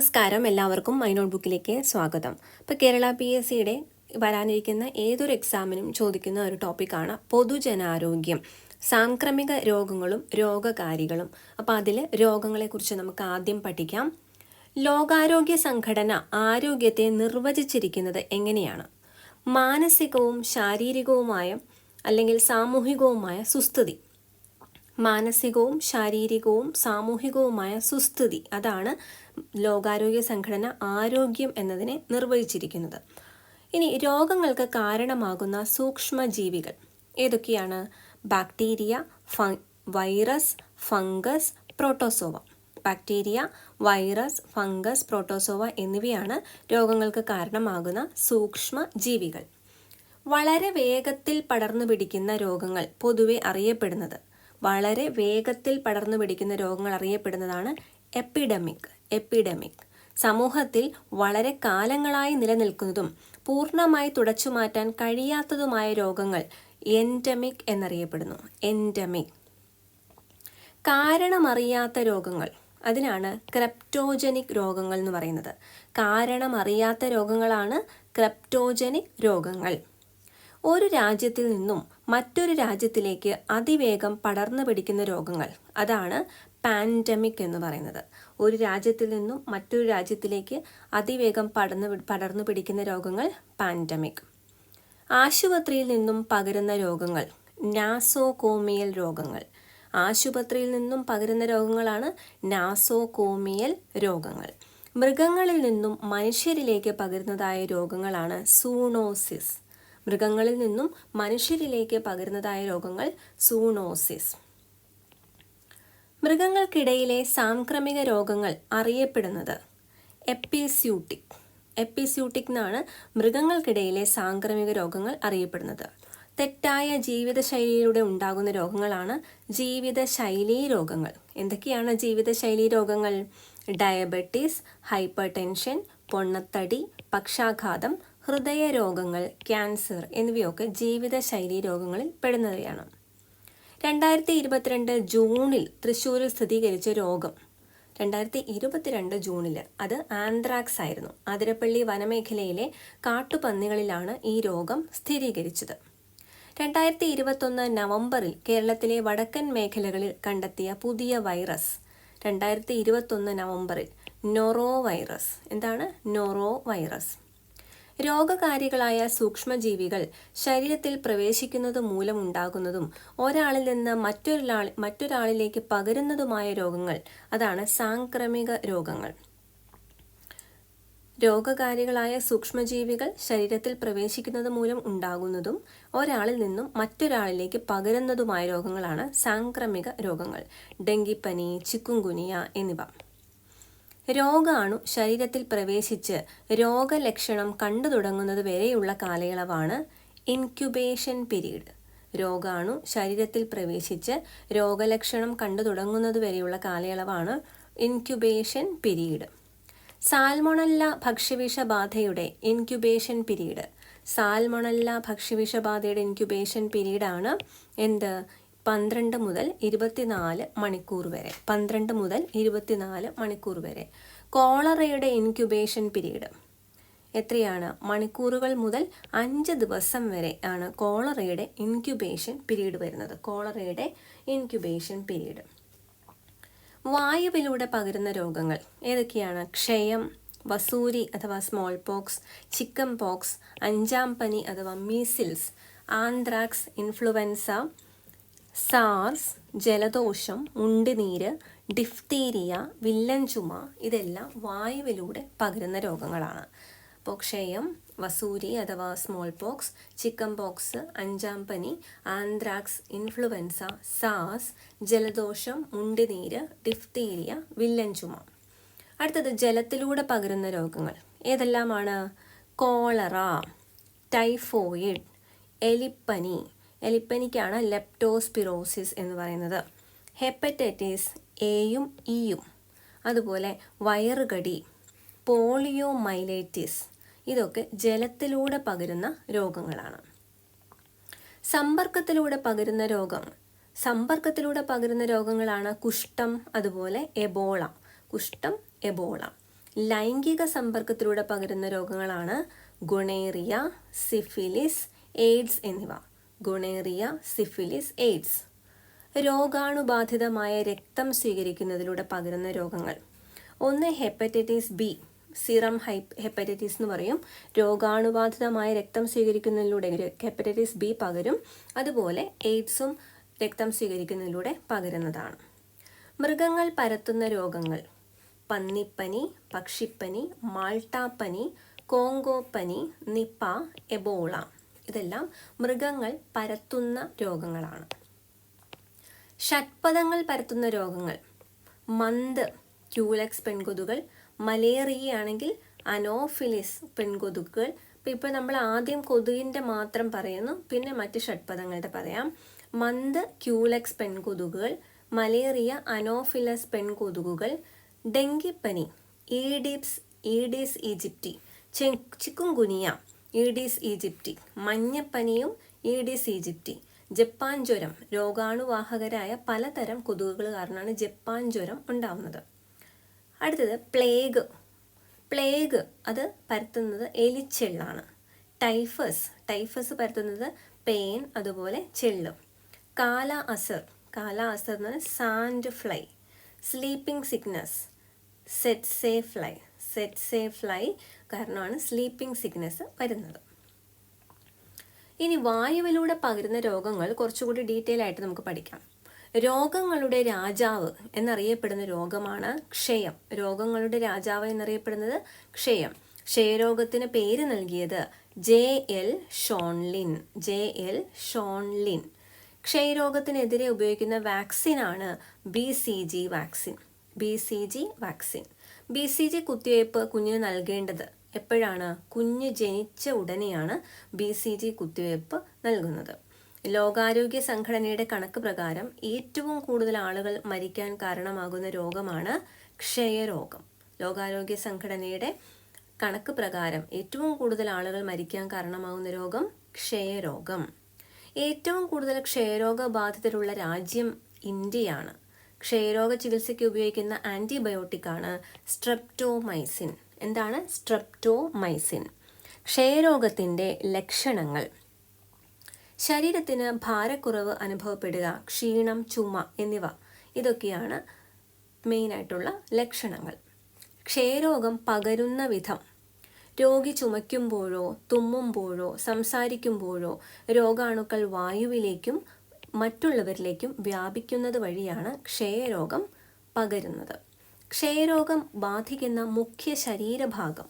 നമസ്കാരം. എല്ലാവർക്കും my not ബുക്കിലേക്ക് സ്വാഗതം. ഇപ്പോൾ കേരള പി എസ് സിയുടെ വരാനിരിക്കുന്ന ഏതൊരു എക്സാമിനും ചോദിക്കുന്ന ഒരു ടോപ്പിക്കാണ് പൊതുജനാരോഗ്യം. സാംക്രമിക രോഗങ്ങളും രോഗകാരികളും. അപ്പോൾ അതിൽ രോഗങ്ങളെക്കുറിച്ച് നമുക്ക് ആദ്യം പഠിക്കാം. ലോകാരോഗ്യ സംഘടന ആരോഗ്യത്തെ നിർവചിച്ചിരിക്കുന്നത് എങ്ങനെയാണ്? മാനസികവും ശാരീരികവുമായ അല്ലെങ്കിൽ സാമൂഹികവുമായ സുസ്ഥിതി. മാനസികവും ശാരീരികവും സാമൂഹികവുമായ സുസ്ഥിതി. അതാണ് ലോകാരോഗ്യ സംഘടന ആരോഗ്യം എന്നതിനെ നിർവചിച്ചിരിക്കുന്നത് ഇനി രോഗങ്ങൾക്ക് കാരണമാകുന്ന സൂക്ഷ്മജീവികൾ ഏതൊക്കെയാണ്? Bacteria virus fungus protozoa. Bacteria virus fungus protozoa എന്നിവയാണ് രോഗങ്ങൾക്ക് കാരണമാകുന്ന സൂക്ഷ്മ ജീവികൾ വളരെ വേഗത്തിൽ പടർന്നു പിടിക്കുന്ന രോഗങ്ങൾ പൊതുവെ അറിയപ്പെടുന്നത്. വളരെ വേഗത്തിൽ പടർന്നു പിടിക്കുന്ന രോഗങ്ങൾ അറിയപ്പെടുന്നതാണ് എപ്പിഡമിക്. എപ്പിഡമിക്. സമൂഹത്തിൽ വളരെ കാലങ്ങളായി നിലനിൽക്കുന്നതും പൂർണമായി തുടച്ചുമാറ്റാൻ കഴിയാത്തതുമായ രോഗങ്ങൾ എൻഡമിക് എന്നറിയപ്പെടുന്നു. എൻഡമിക്. കാരണമറിയാത്ത രോഗങ്ങൾ. അതിനാണ് ക്രെപ്റ്റോജനിക് രോഗങ്ങൾ എന്ന് പറയുന്നത്. കാരണമറിയാത്ത രോഗങ്ങളാണ് ക്രെപ്റ്റോജനിക് രോഗങ്ങൾ. ഒരു രാജ്യത്തിൽ നിന്നും മറ്റൊരു രാജ്യത്തിലേക്ക് അതിവേഗം പടർന്നു പിടിക്കുന്ന രോഗങ്ങൾ. അതാണ് പാൻഡമിക് എന്ന് പറയുന്നത്. ഒരു രാജ്യത്തിൽ നിന്നും മറ്റൊരു രാജ്യത്തിലേക്ക് അതിവേഗം പടർന്നു പടർന്നു പിടിക്കുന്ന രോഗങ്ങൾ പാൻഡമിക് ആശുപത്രിയിൽ നിന്നും പകരുന്ന രോഗങ്ങൾ നാസോകോമിയൽ രോഗങ്ങൾ. ആശുപത്രിയിൽ നിന്നും പകരുന്ന രോഗങ്ങളാണ് നാസോകോമിയൽ രോഗങ്ങൾ. മൃഗങ്ങളിൽ നിന്നും മനുഷ്യരിലേക്ക് പകരുന്നതായ രോഗങ്ങളാണ് സൂണോസിസ്. മൃഗങ്ങളിൽ നിന്നും മനുഷ്യരിലേക്ക് പകരുന്നതായ രോഗങ്ങൾ സൂണോസിസ്. മൃഗങ്ങൾക്കിടയിലെ സാംക്രമിക രോഗങ്ങൾ അറിയപ്പെടുന്നത് എപ്പിസ്യൂട്ടിക്. എപ്പിസ്യൂട്ടിക് എന്നാണ് മൃഗങ്ങൾക്കിടയിലെ സാംക്രമിക രോഗങ്ങൾ അറിയപ്പെടുന്നത്. തെറ്റായ ജീവിതശൈലിയിലൂടെ ഉണ്ടാകുന്ന രോഗങ്ങളാണ് ജീവിതശൈലീ രോഗങ്ങൾ. എന്തൊക്കെയാണ് ജീവിതശൈലീ രോഗങ്ങൾ? ഡയബറ്റീസ് ഹൈപ്പർ ടെൻഷൻ പൊണ്ണത്തടി പക്ഷാഘാതം ഹൃദയ രോഗങ്ങൾ ക്യാൻസർ എന്നിവയൊക്കെ ജീവിതശൈലി രോഗങ്ങളിൽ പെടുന്നവയാണ്. രണ്ടായിരത്തി ഇരുപത്തിരണ്ട് ജൂണിൽ തൃശ്ശൂരിൽ സ്ഥിരീകരിച്ച രോഗം. രണ്ടായിരത്തി ഇരുപത്തിരണ്ട് ജൂണിൽ അത് ആന്ത്രാക്സ് ആയിരുന്നു. അതിരപ്പള്ളി വനമേഖലയിലെ കാട്ടുപന്നികളിലാണ് ഈ രോഗം സ്ഥിരീകരിച്ചത്. രണ്ടായിരത്തി ഇരുപത്തൊന്ന് നവംബറിൽ കേരളത്തിലെ വടക്കൻ മേഖലകളിൽ കണ്ടെത്തിയ പുതിയ വൈറസ്. രണ്ടായിരത്തി ഇരുപത്തൊന്ന് നവംബറിൽ നൊറോ വൈറസ് എന്താണ്? നൊറോ വൈറസ് രോഗകാരികളായ സൂക്ഷ്മജീവികൾ ശരീരത്തിൽ പ്രവേശിക്കുന്നത് മൂലമുണ്ടാകുന്നതും ഒരാളിൽ നിന്ന് മറ്റൊരാൾ മറ്റൊരാളിലേക്ക് പകരുന്നതുമായ രോഗങ്ങൾ. അതാണ് സാംക്രമിക രോഗങ്ങൾ. രോഗകാരികളായ സൂക്ഷ്മജീവികൾ ശരീരത്തിൽ പ്രവേശിക്കുന്നത് മൂലം ഉണ്ടാകുന്നതും ഒരാളിൽ നിന്നും മറ്റൊരാളിലേക്ക് പകരുന്നതുമായ രോഗങ്ങളാണ് സാംക്രമിക രോഗങ്ങൾ. ഡെങ്കിപ്പനി ചിക്കുങ്കുനിയ എന്നിവ. രോഗാണു ശരീരത്തിൽ പ്രവേശിച്ച് രോഗലക്ഷണം കണ്ടു തുടങ്ങുന്നത് വരെയുള്ള കാലയളവാണ് ഇൻക്യുബേഷൻ പീരീഡ് രോഗാണു ശരീരത്തിൽ പ്രവേശിച്ച് രോഗലക്ഷണം കണ്ടു തുടങ്ങുന്നത് വരെയുള്ള കാലയളവാണ് ഇൻക്യുബേഷൻ പീരീഡ് സാൽമൊണല്ല ഭക്ഷ്യവിഷബാധയുടെ ഇൻക്യുബേഷൻ പീരീഡ് സാൽമൊണല്ല ഭക്ഷ്യവിഷബാധയുടെ ഇൻക്യുബേഷൻ പീരീഡാണ് എന്ത്? പന്ത്രണ്ട് മുതൽ ഇരുപത്തിനാല് മണിക്കൂർ വരെ. പന്ത്രണ്ട് മുതൽ ഇരുപത്തിനാല് മണിക്കൂർ വരെ. കോളറയുടെ ഇൻക്യുബേഷൻ പീരീഡ്. എത്രയാണ്? മണിക്കൂറുകൾ മുതൽ അഞ്ച് ദിവസം വരെ ആണ് കോളറയുടെ ഇൻക്യുബേഷൻ പീരീഡ് വരുന്നത്. കോളറയുടെ ഇൻക്യുബേഷൻ പീരീഡ്. വായുവിലൂടെ പകരുന്ന രോഗങ്ങൾ ഏതൊക്കെയാണ്? ക്ഷയം വസൂരി അഥവാ സ്മോൾ പോക്സ് ചിക്കൻ പോക്സ് അഞ്ചാം പനി അഥവാ മീസിൽസ് ആന്ത്രാക്സ് ഇൻഫ്ലുവൻസ സാർസ് ജലദോഷം മുണ്ടുനീര് ഡിഫ്തീരിയ വില്ലൻ ചുമ ഇതെല്ലാം വായുവിലൂടെ പകരുന്ന രോഗങ്ങളാണ്. അപ്പോൾ ക്ഷയം വസൂരി അഥവാ സ്മോൾ പോക്സ് ചിക്കൻ പോക്സ് അഞ്ചാം പനി ആന്ത്രാക്സ് ഇൻഫ്ലുവൻസ സാസ് ജലദോഷം മുണ്ടുനീര് ഡിഫ്തീരിയ വില്ലൻ ചുമ അടുത്തത് ജലത്തിലൂടെ പകരുന്ന രോഗങ്ങൾ. ഏതെല്ലാമാണ്? കോളറ ടൈഫോയിഡ് എലിപ്പനി എലിപ്പനിക്കാണ് ലെപ്റ്റോസ്പിറോസിസ് എന്ന് പറയുന്നത്. ഹെപ്പറ്റൈറ്റിസ് എയും ഇയും അതുപോലെ വയറുകടി പോളിയോ മൈലൈറ്റിസ് ഇതൊക്കെ ജലത്തിലൂടെ പകരുന്ന രോഗങ്ങളാണ്. സമ്പർക്കത്തിലൂടെ പകരുന്ന രോഗം. സമ്പർക്കത്തിലൂടെ പകരുന്ന രോഗങ്ങളാണ് കുഷ്ഠം അതുപോലെ എബോള. കുഷ്ഠം എബോള. ലൈംഗിക സമ്പർക്കത്തിലൂടെ പകരുന്ന രോഗങ്ങളാണ് ഗുണേറിയ സിഫിലിസ് എയ്ഡ്സ് എന്നിവ. ഗുണേറിയ സിഫിലിസ് എയ്ഡ്സ്. രോഗാണുബാധിതമായ രക്തം സ്വീകരിക്കുന്നതിലൂടെ പകരുന്ന രോഗങ്ങൾ. ഒന്ന് ഹെപ്പറ്റൈറ്റിസ് ബി സിറം ഹെപ്പറ്റൈറ്റിസ് എന്ന് പറയും. രോഗാണുബാധിതമായ രക്തം സ്വീകരിക്കുന്നതിലൂടെ ഹെപ്പറ്റൈറ്റിസ് ബി പകരും. അതുപോലെ എയ്ഡ്സും രക്തം സ്വീകരിക്കുന്നതിലൂടെ പകരുന്നതാണ്. മൃഗങ്ങൾ പരത്തുന്ന രോഗങ്ങൾ. പന്നിപ്പനി പക്ഷിപ്പനി മാൾട്ടാപ്പനി കോങ്കോപ്പനി നിപ്പ എബോള. ഇതെല്ലാം മൃഗങ്ങൾ പരത്തുന്ന രോഗങ്ങളാണ്. ഷഡ്പദങ്ങൾ പരത്തുന്ന രോഗങ്ങൾ. മന്ത് ക്യൂലക്സ് പെൺകൊതുകൾ മലേറിയയാണെങ്കിൽ അനോഫിലിസ് പെൺകൊതുകുകൾ. ഇപ്പം ഇപ്പോൾ നമ്മൾ ആദ്യം കൊതുകിന്റെ മാത്രം പറയുന്നു പിന്നെ മറ്റ് ഷഡ്പദങ്ങളുടെ പറയാം. മന്ത് ക്യൂലക്സ് പെൺകൊതുകുകൾ മലേറിയ അനോഫിലസ് പെൺകൊതുകുകൾ ഡെങ്കിപ്പനി ഈഡിപ്സ് Aedes aegypti chikungunya Aedes aegypti മഞ്ഞപ്പനിയും Aedes aegypti Japan ജ്വരം. രോഗാണുവാഹകരായ പലതരം കൊതുകുകൾ കാരണമാണ് ജപ്പാൻ ജ്വരം ഉണ്ടാവുന്നത്. അടുത്തത് പ്ലേഗ്. പ്ലേഗ് അത് പരത്തുന്നത് എലിച്ചെള്ളാണ്. ടൈഫസ്. ടൈഫസ് പരത്തുന്നത് പെയിൻ അതുപോലെ ചെള്ള്. കാല അസർ. കാല അസർ എന്ന് പറഞ്ഞാൽ sand fly. Sleeping sickness. Tsetse fly. Tsetse fly കാരണമാണ് സ്ലീപ്പിംഗ് സിഗ്നസ് വരുന്നത്. ഇനി വായുവിലൂടെ പകരുന്ന രോഗങ്ങൾ കുറച്ചുകൂടി ഡീറ്റെയിൽ ആയിട്ട് നമുക്ക് പഠിക്കാം. രോഗങ്ങളുടെ രാജാവ് എന്നറിയപ്പെടുന്ന രോഗമാണ് ക്ഷയം. രോഗങ്ങളുടെ രാജാവ് എന്നറിയപ്പെടുന്നത് ക്ഷയം. ക്ഷയരോഗത്തിന് പേര് നൽകിയത് J L Schoenlein. J L Schoenlein. ക്ഷയരോഗത്തിനെതിരെ ഉപയോഗിക്കുന്ന വാക്സിനാണ് B C G vaccine. B C G vaccine. B C G കുത്തിവയ്പ്പ് കുഞ്ഞിന് നൽകേണ്ടത് എപ്പോഴാണ്? കുഞ്ഞ് ജനിച്ച ഉടനെയാണ് ബി സി ജി കുത്തിവയ്പ്പ് നൽകുന്നത്. ലോകാരോഗ്യ സംഘടനയുടെ കണക്ക് പ്രകാരം ഏറ്റവും കൂടുതൽ ആളുകൾ മരിക്കാൻ കാരണമാകുന്ന രോഗമാണ് ക്ഷയരോഗം. ലോകാരോഗ്യ സംഘടനയുടെ കണക്ക് പ്രകാരം ഏറ്റവും കൂടുതൽ ആളുകൾ മരിക്കാൻ കാരണമാകുന്ന രോഗം ക്ഷയരോഗം. ഏറ്റവും കൂടുതൽ ക്ഷയരോഗ ബാധിതരുള്ള രാജ്യം ഇന്ത്യയാണ്. ക്ഷയരോഗ ചികിത്സയ്ക്ക് ഉപയോഗിക്കുന്ന ആന്റിബയോട്ടിക്കാണ് സ്ട്രെപ്റ്റോമൈസിൻ. എന്താണ്? സ്ട്രെപ്റ്റോമൈസിൻ ക്ഷയരോഗത്തിന്റെ ലക്ഷണങ്ങൾ. ശരീരത്തിന് ഭാരക്കുറവ് അനുഭവപ്പെടുക ക്ഷീണം ചുമ എന്നിവ. ഇതൊക്കെയാണ് മെയിനായിട്ടുള്ള ലക്ഷണങ്ങൾ. ക്ഷയരോഗം പകരുന്ന വിധം. രോഗി ചുമയ്ക്കുമ്പോഴോ തുമ്മുമ്പോഴോ സംസാരിക്കുമ്പോഴോ രോഗാണുക്കൾ വായുവിലേക്കും മറ്റുള്ളവരിലേക്കും വ്യാപിക്കുന്നത് വഴിയാണ് ക്ഷയരോഗം പകരുന്നത്. ക്ഷയരോഗം ബാധിക്കുന്ന മുഖ്യ ശരീരഭാഗം.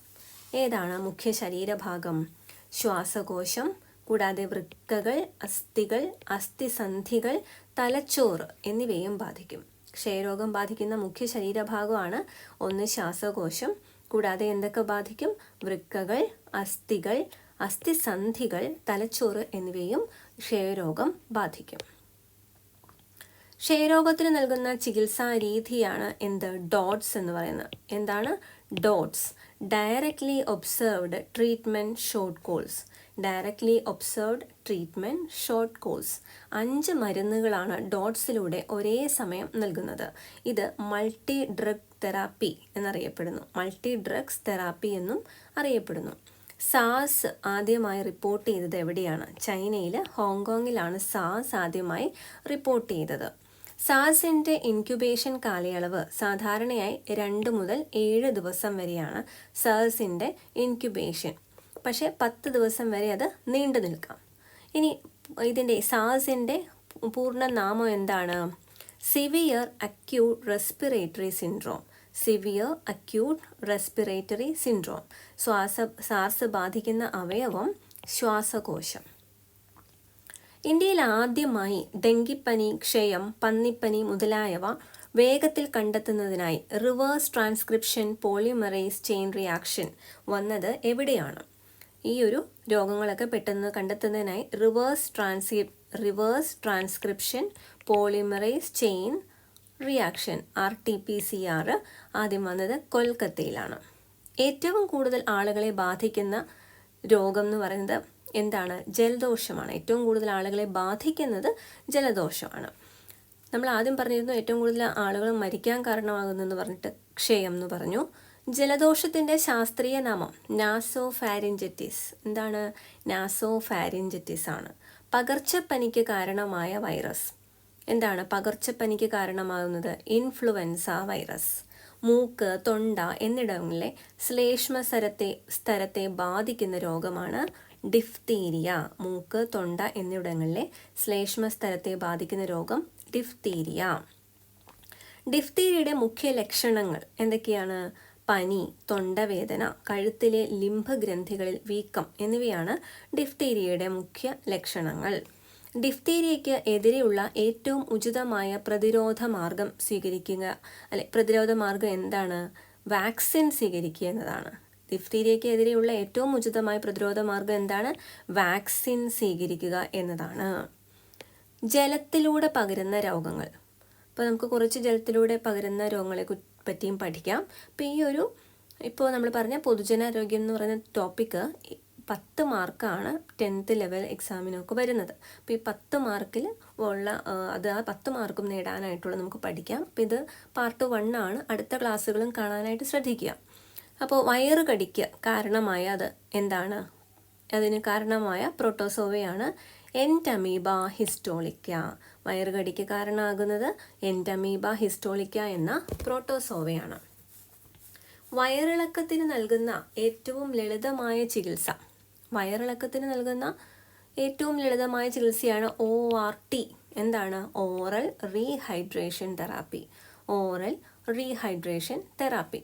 ഏതാണ് മുഖ്യ ശരീരഭാഗം? ശ്വാസകോശം കൂടാതെ വൃക്കകൾ അസ്ഥികൾ അസ്ഥിസന്ധികൾ തലച്ചോറ് എന്നിവയും ബാധിക്കും. ക്ഷയരോഗം ബാധിക്കുന്ന മുഖ്യ ശരീരഭാഗമാണ് ഒന്ന് ശ്വാസകോശം കൂടാതെ എന്തൊക്കെ ബാധിക്കും? വൃക്കകൾ അസ്ഥികൾ അസ്ഥിസന്ധികൾ തലച്ചോറ് എന്നിവയും ക്ഷയരോഗം ബാധിക്കും. ക്ഷയരോഗത്തിന് നൽകുന്ന ചികിത്സാ രീതിയാണ് എന്ത്? ഡോട്ട്സ് എന്ന് പറയുന്നത്. എന്താണ്? DOTS. Directly observed treatment short course. Directly observed treatment short course. അഞ്ച് മരുന്നുകളാണ് ഡോട്ട്സിലൂടെ ഒരേ സമയം നൽകുന്നത്. ഇത് മൾട്ടി ഡ്രഗ് തെറാപ്പി എന്നറിയപ്പെടുന്നു. മൾട്ടി ഡ്രഗ്സ് തെറാപ്പി എന്നും അറിയപ്പെടുന്നു. സാസ് ആദ്യമായി റിപ്പോർട്ട് ചെയ്തത് എവിടെയാണ്? ചൈനയിൽ ഹോങ്കോങ്ങിലാണ് സാസ് ആദ്യമായി റിപ്പോർട്ട് ചെയ്തത്. സാസിന്റെ ഇൻക്യുബേഷൻ കാലയളവ് സാധാരണയായി രണ്ട് മുതൽ ഏഴ് ദിവസം വരെയാണ് സാസിന്റെ ഇൻക്യുബേഷൻ. പക്ഷേ പത്ത് ദിവസം വരെ അത് നീണ്ടു നിൽക്കാം. ഇനി ഇതിന്റെ സാസിന്റെ പൂർണ നാമം എന്താണ്? Severe acute respiratory syndrome severe acute respiratory syndrome ശ്വാസ സാർസ് ബാധിക്കുന്ന അവയവം ശ്വാസകോശം. ഇന്ത്യയിൽ ആദ്യമായി ഡെങ്കിപ്പനി ക്ഷയം പന്നിപ്പനി മുതലായവ വേഗത്തിൽ കണ്ടെത്തുന്നതിനായി reverse transcription polymerase chain reaction വന്നത് എവിടെയാണ്? ഈ ഒരു രോഗങ്ങളൊക്കെ പെട്ടെന്ന് കണ്ടെത്തുന്നതിനായി reverse ട്രാൻസ്ക്രി reverse transcription polymerase chain reaction R T P C R ആദ്യം വന്നത് കൊൽക്കത്തയിലാണ്. ഏറ്റവും കൂടുതൽ ആളുകളെ ബാധിക്കുന്ന രോഗം എന്ന് പറയുന്നത് എന്താണ് ജലദോഷമാണ്. ഏറ്റവും കൂടുതൽ ആളുകളെ ബാധിക്കുന്നത് ജലദോഷമാണ്. നമ്മൾ ആദ്യം പറഞ്ഞിരുന്നു ഏറ്റവും കൂടുതൽ ആളുകൾ മരിക്കാൻ കാരണമാകുന്നെന്ന് പറഞ്ഞിട്ട് ക്ഷയം എന്ന് പറഞ്ഞു. ജലദോഷത്തിന്റെ ശാസ്ത്രീയ നാമം നാസോ ഫാരിഞ്ചറ്റിസ് എന്താണ്? നാസോ ഫാരിഞ്ചറ്റിസ് ആണ് പകർച്ചപ്പനിക്ക് കാരണമായ വൈറസ്. എന്താണ് പകർച്ചപ്പനിക്ക് കാരണമാകുന്നത്? Influenza virus. മൂക്ക് തൊണ്ട എന്നിടങ്ങളിലെ ശ്ലേഷ്മ സ്ഥരത്തെ സ്ഥലത്തെ ബാധിക്കുന്ന രോഗമാണ് ഡിഫ്തീരിയ മൂക്ക് തൊണ്ട എന്നിവിടങ്ങളിലെ ശ്ലേഷ്മ സ്ഥലത്തെ ബാധിക്കുന്ന രോഗം ഡിഫ്തീരിയ. ഡിഫ്തീരിയയുടെ മുഖ്യ ലക്ഷണങ്ങൾ എന്തൊക്കെയാണ്? പനി തൊണ്ടവേദന കഴുത്തിലെ ലിംഭഗ്രന്ഥികളിൽ വീക്കം എന്നിവയാണ് ഡിഫ്തീരിയയുടെ മുഖ്യ ലക്ഷണങ്ങൾ. ഡിഫ്തീരിയയ്ക്ക് എതിരെയുള്ള ഏറ്റവും ഉചിതമായ പ്രതിരോധ മാർഗം സ്വീകരിക്കുക അല്ലെ പ്രതിരോധ മാർഗം എന്താണ്? വാക്സിൻ സ്വീകരിക്കുക എന്നതാണ്. ഡിഫ്തീരിയയ്ക്ക് എതിരെയുള്ള ഏറ്റവും ഉചിതമായ പ്രതിരോധ മാർഗം എന്താണ്? വാക്സിൻ സ്വീകരിക്കുക എന്നതാണ്. ജലത്തിലൂടെ പകരുന്ന രോഗങ്ങൾ. അപ്പോൾ നമുക്ക് കുറച്ച് ജലത്തിലൂടെ പകരുന്ന രോഗങ്ങളെ പറ്റിയും പഠിക്കാം. അപ്പോൾ ഈ ഒരു ഇപ്പോൾ നമ്മൾ പറഞ്ഞ പൊതുജനാരോഗ്യം എന്ന് പറയുന്ന ടോപ്പിക്ക് പത്ത് മാർക്കാണ് ടെൻത്ത് ലെവൽ എക്സാമിനൊക്കെ വരുന്നത്. അപ്പോൾ ഈ പത്ത് മാർക്കിൽ ഉള്ള അത് ആ പത്ത് മാർക്കും നേടാനായിട്ടുള്ള നമുക്ക് പഠിക്കാം. അപ്പോൾ ഇത് പാർട്ട് വൺ ആണ്. അടുത്ത ക്ലാസ്സുകളും കാണാനായിട്ട് ശ്രദ്ധിക്കുക. അപ്പോൾ വയറ് കടിക്ക് കാരണമായ അത് എന്താണ്? അതിന് കാരണമായ പ്രോട്ടോസോവയാണ് എന്റമീബ ഹിസ്റ്റോളിക്ക വയറുകടിക്ക് കാരണമാകുന്നത് എന്റമീബ ഹിസ്റ്റോളിക്ക എന്ന പ്രോട്ടോസോവയാണ് വയറിളക്കത്തിന് നൽകുന്ന ഏറ്റവും ലളിതമായ ചികിത്സ. വയറിളക്കത്തിന് നൽകുന്ന ഏറ്റവും ലളിതമായ ചികിത്സയാണ് ഒ ആർ ടി എന്താണ്? Oral rehydration therapy. Oral rehydration therapy.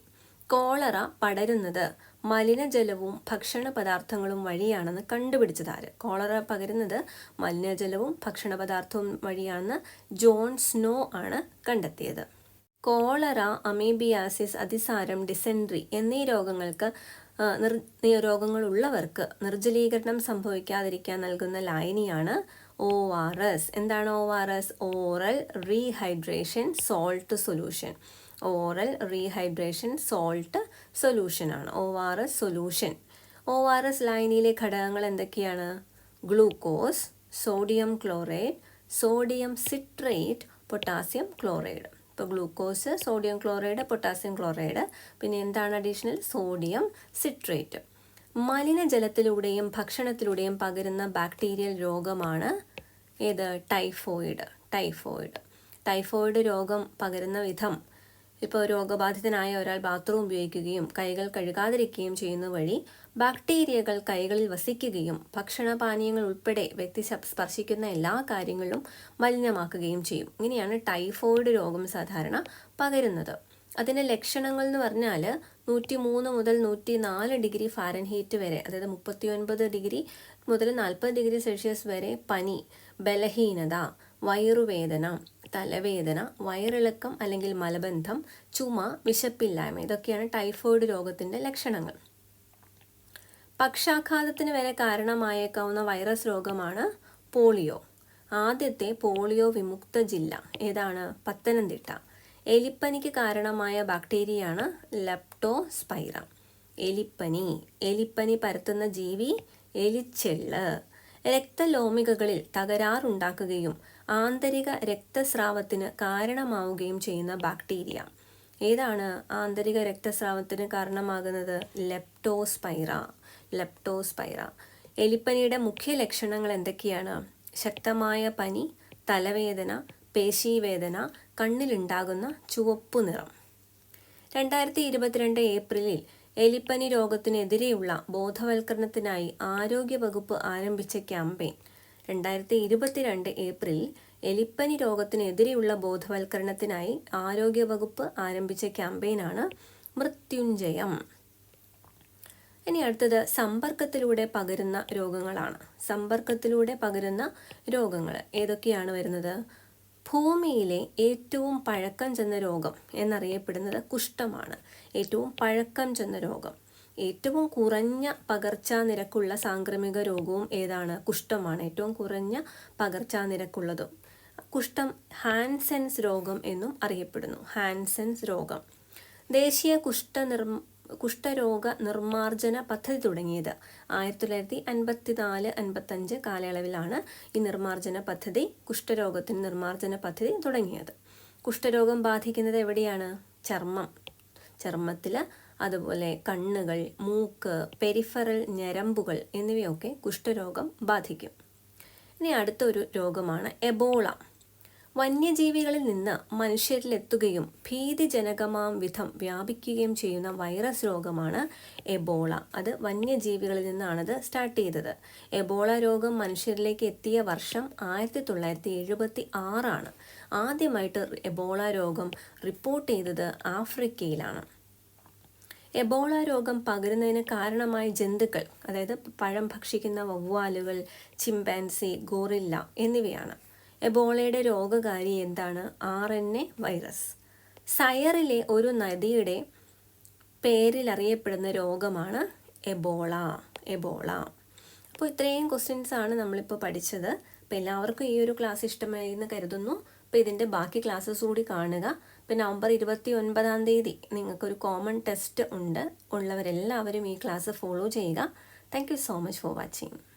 Cholera പടരുന്നത് മലിനജലവും ഭക്ഷണ പദാർത്ഥങ്ങളും വഴിയാണെന്ന് കണ്ടുപിടിച്ചതാര്? കോളറ പകരുന്നത് മലിനജലവും ഭക്ഷണ പദാർത്ഥവും വഴിയാണെന്ന് ജോൺ സ്നോ ആണ് കണ്ടെത്തിയത്. കോളറ അമീബിയാസിസ് അതിസാരം ഡിസെൻട്രി എന്നീ രോഗങ്ങൾക്ക് നിർ രോഗങ്ങളുള്ളവർക്ക് നിർജലീകരണം സംഭവിക്കാതിരിക്കാൻ നൽകുന്ന ലായനിയാണ് ഒ ആർ എസ്. എന്താണ് O R S? Oral rehydration salt solution. Oral rehydration salt സൊല്യൂഷനാണ് O R S solution. O R S ലൈനിയിലെ ഘടകങ്ങൾ എന്തൊക്കെയാണ്? Glucose sodium chloride sodium citrate potassium chloride. ഇപ്പോൾ glucose sodium chloride potassium chloride. പിന്നെ എന്താണ് additional sodium citrate. മലിനജലത്തിലൂടെയും ഭക്ഷണത്തിലൂടെയും പകരുന്ന bacterial രോഗമാണ് ഏത്? ടൈഫോയിഡ് ടൈഫോയിഡ് ടൈഫോയിഡ് രോഗം പകരുന്ന വിധം ഇപ്പോൾ രോഗബാധിതനായ ഒരാൾ ബാത്റൂം ഉപയോഗിക്കുകയും കൈകൾ കഴുകാതിരിക്കുകയും ചെയ്യുന്ന വഴി ബാക്ടീരിയകൾ കൈകളിൽ വസിക്കുകയും ഭക്ഷണപാനീയങ്ങൾ ഉൾപ്പെടെ വ്യക്തി സ്പർശിക്കുന്ന എല്ലാ കാര്യങ്ങളും മലിനമാക്കുകയും ചെയ്യും. ഇങ്ങനെയാണ് ടൈഫോയിഡ് രോഗം സാധാരണ പകരുന്നത്. അതിന്റെ ലക്ഷണങ്ങൾ എന്ന് പറഞ്ഞാൽ നൂറ്റി മൂന്ന് മുതൽ നൂറ്റി നാല് ഡിഗ്രി ഫാരൻഹീറ്റ് വരെ അതായത് മുപ്പത്തി ഒൻപത് ഡിഗ്രി മുതൽ നാൽപ്പത് ഡിഗ്രി സെൽഷ്യസ് വരെ പനി ബലഹീനത വയറുവേദന തലവേദന വയറിളക്കം അല്ലെങ്കിൽ മലബന്ധം ചുമ വിശപ്പില്ലായ്മ ഇതൊക്കെയാണ് ടൈഫോയിഡ് രോഗത്തിന്റെ ലക്ഷണങ്ങൾ. പക്ഷാഘാതത്തിന് വരെ കാരണമായേക്കാവുന്ന വൈറസ് രോഗമാണ് പോളിയോ. ആദ്യത്തെ പോളിയോ വിമുക്ത ജില്ല ഏതാണ്? പത്തനംതിട്ട. എലിപ്പനിക്ക് കാരണമായ ബാക്ടീരിയയാണ് ലെപ്റ്റോസ്പൈറ. എലിപ്പനി. എലിപ്പനി പരത്തുന്ന ജീവി എലിച്ചെള്ള്. രക്തലോമികകളിൽ തകരാറുണ്ടാക്കുകയും ആന്തരിക രക്തസ്രാവത്തിന് കാരണമാവുകയും ചെയ്യുന്ന ബാക്ടീരിയ. ഏതാണ് ആന്തരിക രക്തസ്രാവത്തിന് കാരണമാകുന്നത്? ലെപ്റ്റോസ്പൈറ. ലെപ്റ്റോസ്പൈറ. എലിപ്പനിയുടെ മുഖ്യ ലക്ഷണങ്ങൾ എന്തൊക്കെയാണ്? ശക്തമായ പനി തലവേദന പേശീവേദന കണ്ണിലുണ്ടാകുന്ന ചുവപ്പു നിറം. രണ്ടായിരത്തി ഇരുപത്തിരണ്ട് ഏപ്രിലിൽ എലിപ്പനി രോഗത്തിനെതിരെയുള്ള ബോധവൽക്കരണത്തിനായി ആരോഗ്യ വകുപ്പ് ആരംഭിച്ച ക്യാമ്പയിൻ. രണ്ടായിരത്തി ഇരുപത്തിരണ്ട് ഏപ്രിലിൽ എലിപ്പനി രോഗത്തിനെതിരെയുള്ള ബോധവൽക്കരണത്തിനായി ആരോഗ്യ വകുപ്പ് ആരംഭിച്ച ക്യാമ്പയിനാണ് മൃത്യുഞ്ജയം. ഇനി അടുത്തത് സമ്പർക്കത്തിലൂടെ പകരുന്ന രോഗങ്ങളാണ്. സമ്പർക്കത്തിലൂടെ പകരുന്ന രോഗങ്ങൾ ഏതൊക്കെയാണ് വരുന്നത്? ഭൂമിയിലെ ഏറ്റവും പഴക്കം ചെന്ന രോഗം എന്നറിയപ്പെടുന്നത് കുഷ്ഠമാണ്. ഏറ്റവും പഴക്കം ചെന്ന രോഗം. ഏറ്റവും കുറഞ്ഞ പകർച്ചാ നിരക്കുള്ള സാംക്രമിക രോഗവും ഏതാണ്? കുഷ്ഠമാണ്. ഏറ്റവും കുറഞ്ഞ പകർച്ചാ നിരക്കുള്ളതും. കുഷ്ഠം ഹാൻസെൻസ് രോഗം എന്നും അറിയപ്പെടുന്നു. ഹാൻസെൻസ് രോഗം. ദേശീയ കുഷ്ഠ നിർ കുഷ്ഠരോഗ നിർമ്മാർജന പദ്ധതി തുടങ്ങിയത്. ആയിരത്തി തൊള്ളായിരത്തി അൻപത്തി നാല് അൻപത്തഞ്ച് കാലയളവിലാണ് ഈ നിർമ്മാർജന പദ്ധതി കുഷ്ഠരോഗത്തിന് നിർമ്മാർജന പദ്ധതി തുടങ്ങിയത്. കുഷ്ഠരോഗം ബാധിക്കുന്നത് എവിടെയാണ്? ചർമ്മം. ചർമ്മത്തിൽ അതുപോലെ കണ്ണുകൾ മൂക്ക് പെരിഫറൽ ഞരമ്പുകൾ എന്നിവയൊക്കെ കുഷ്ഠരോഗം ബാധിക്കും. ഇനി അടുത്തൊരു രോഗമാണ് എബോള. വന്യജീവികളിൽ നിന്ന് മനുഷ്യരിലെത്തുകയും ഭീതിജനകമാം വിധം വ്യാപിക്കുകയും ചെയ്യുന്ന വൈറസ് രോഗമാണ് എബോള. അത് വന്യജീവികളിൽ നിന്നാണത് സ്റ്റാർട്ട് ചെയ്തത്. എബോള രോഗം മനുഷ്യരിലേക്ക് എത്തിയ വർഷം ആയിരത്തി തൊള്ളായിരത്തി എഴുപത്തി ആറാണ് ആദ്യമായിട്ട് എബോള രോഗം റിപ്പോർട്ട് ചെയ്തത് ആഫ്രിക്കയിലാണ്. എബോള രോഗം പകരുന്നതിന് കാരണമായ ജന്തുക്കൾ അതായത് പഴം ഭക്ഷിക്കുന്ന വവ്വാലുകൾ ചിമ്പാൻസി ഗോറില്ല എന്നിവയാണ്. എബോളയുടെ രോഗകാരി എന്താണ്? R N A virus. സയറിലെ ഒരു നദിയുടെ പേരിൽ അറിയപ്പെടുന്ന രോഗമാണ് എബോള. എബോള. അപ്പോൾ ഇത്രയും ക്വസ്റ്റ്യൻസ് ആണ് നമ്മളിപ്പോൾ പഠിച്ചത്. അപ്പോൾ എല്ലാവർക്കും ഈ ഒരു ക്ലാസ് ഇഷ്ടമായി എന്ന് കരുതുന്നു. അപ്പോൾ ഇതിന്റെ ബാക്കി ക്ലാസ്സസ് കൂടി കാണുക. ഇപ്പോൾ നവംബർ ഇരുപത്തി ഒൻപതാം തീയതി നിങ്ങൾക്കൊരു കോമൺ ടെസ്റ്റ് ഉണ്ട്. ഉള്ളവരെല്ലാവരും ഈ ക്ലാസ് ഫോളോ ചെയ്യുക. Thank you so much for watching